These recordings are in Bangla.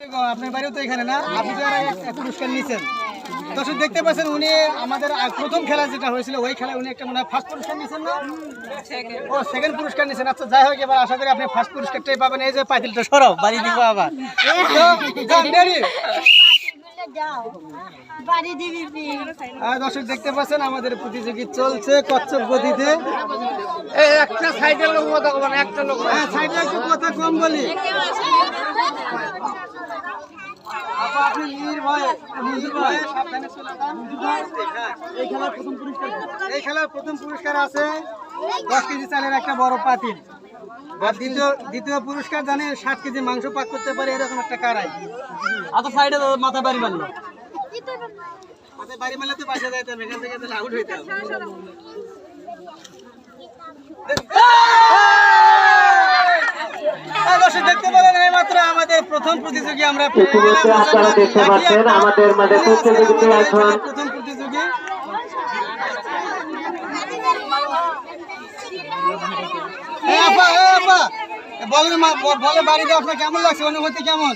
আপনার বাড়িও তো এখানে না? আপনি তো একটা পুরস্কার নিয়েছেন দর্শক দেখতে পাচ্ছেন উনি আমাদের প্রথম খেলা যেটা হয়েছিল ওই খেলায় উনি একটা মনে হয় ফার্স্ট পুরস্কার নিয়েছেন না? ও সেকেন্ড পুরস্কার নিয়েছেন আচ্ছা যাই হোক এবার আশা করি আপনি ফার্স্ট পুরস্কারটাই পাবেন। এই যে পাতিলটা বাড়ি দিব আবার। দর্শক দেখতে পাচ্ছেন আমাদের প্রতিযোগী চলছে কচ্ছপ গতিতে। একটা সাইডের লোক কথা একটা লোক হ্যাঁ সাইডে একটু কথা কম বলি। আপনি নির্ভয়ে নির্ভয়ে সাবধানে চলে যান। এই খেলার প্রথম পুরস্কার এই খেলার প্রথম পুরস্কার আছে দশ কেজি চালের একটা বড় পাতিল। আর দ্বিতীয় দ্বিতীয় পুরস্কার জানে ষাট কেজি মাংস পাক করতে পারে এরকম একটা কারাই। এত সাইডে মাথা বাড়ি মারলো। মাথায় বাড়ি মারলে তো পাশে যাইতে হবে এখান থেকে তাহলে আউট হইতে হবে এই দর্শক দেখতে পেলেন এইমাত্র আমাদের প্রথম প্রতিযোগী আমরা ইতিমধ্যে আপনারা দেখতে পাচ্ছেন আমাদের মাঝে প্রতিযোগিতা এখন। প্রথম প্রতিযোগী। বলেন আপনার কেমন লাগছে? অনুভূতি কেমন?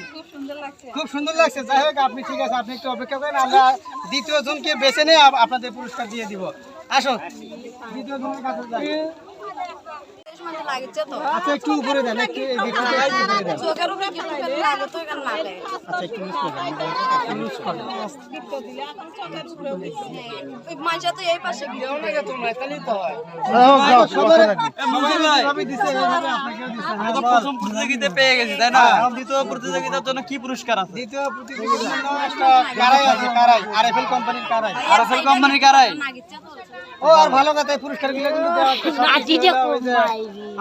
খুব সুন্দর লাগছে। যাই হোক আপনি ঠিক আছে আপনি একটু অপেক্ষা করেন। আমরা দ্বিতীয় জনকে বেছে নিয়ে আপনাদের পুরস্কার দিয়ে দিব। আসুন। দ্বিতীয় জনের কাছে যাই। আচ্ছা একটু উপরে দেন একটু এই দিকটাতে উপরে দেন চোখের উপরে কিছু ফেলে লাগে তো এখানে না লাগে আচ্ছা একটু ইউজ করবেন ইউজ করবেন ওই মাঝে তো এই পাশে গিয়ে সবাই দিছে এইভাবে আপনাকেও দিছে হ্যাঁ, প্রথম প্রতিযোগিতা পেয়ে গেছি তাই না দ্বিতীয় প্রতিযোগিতার জন্য কি পুরস্কার আছে দ্বিতীয় প্রতিযোগিতার জন্য একটা কারাই আছে কারাই আরএফএল কোম্পানির কারাই আরএফএল কোম্পানির কারাই ও আর ভালো কথা এই পুরস্কারগুলো কিন্তু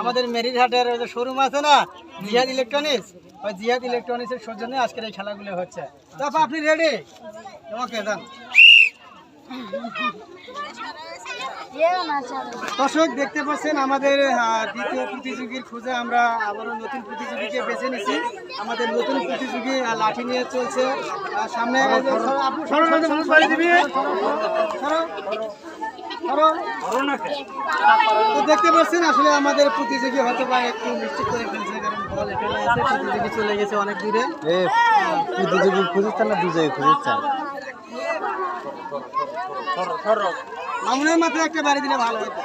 আমাদের মেরিঘাটের ওই যে শোরুম আছে না জিহাদ ইলেকট্রনিক্স ওই জিহাদ ইলেকট্রনিক্স এর সৌজন্যে আজকের এই খেলাগুলো হচ্ছে তো আপা, আপনি রেডি ওকে যান দর্শক দেখতে পাচ্ছেন আমাদের দ্বিতীয় প্রতিযোগীর খোঁজে আমরা আবারও নতুন প্রতিযোগীকে বেছে নিছি আমাদের নতুন প্রতিযোগী লাঠি নিয়ে চলছে আর সামনে এই তো দেখতে পাচ্ছেন আসলে আমাদের প্রতিযোগী হতে পারে একটু মিস্টেক করে ফেলছে কারণ বল এখানে আছে প্রতিযোগী চলে গেছে অনেক দূরে। প্রতিযোগী খুঁজেছেন না জায়গায় খুঁজেছেন? মামুনের মাথায় একটা বাড়ি দিলে ভালো হতো।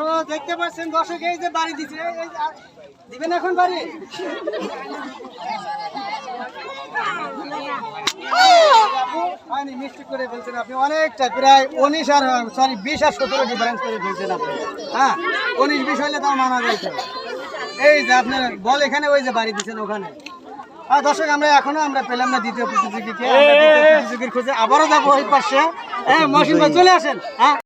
ও দেখতে পাচ্ছেন দর্শক এই যে বাড়ি দিচ্ছে দিবেন এখন বাড়ি? হয়নি, মিষ্টি করে ফেলছেন আপনি অনেকটা, প্রায় উনিশ আর সরি বিশ আর সতেরো ডিফারেন্স করে ফেলছেন আপনি। হ্যাঁ উনিশ, বিশ হইলে তাও মানা যাইতো এই যে আপনার বল এখানে, ওই যে বাড়ি দিচ্ছেন ওখানে। হ্যাঁ দর্শক, আমরা এখনও আমরা পেলাম না দ্বিতীয় প্রতিযোগীকে প্রতিযোগীর খোঁজে আবারও যাব ওই পাশে। হ্যাঁ মহসিন ভাই, চলে আসেন। হ্যাঁ।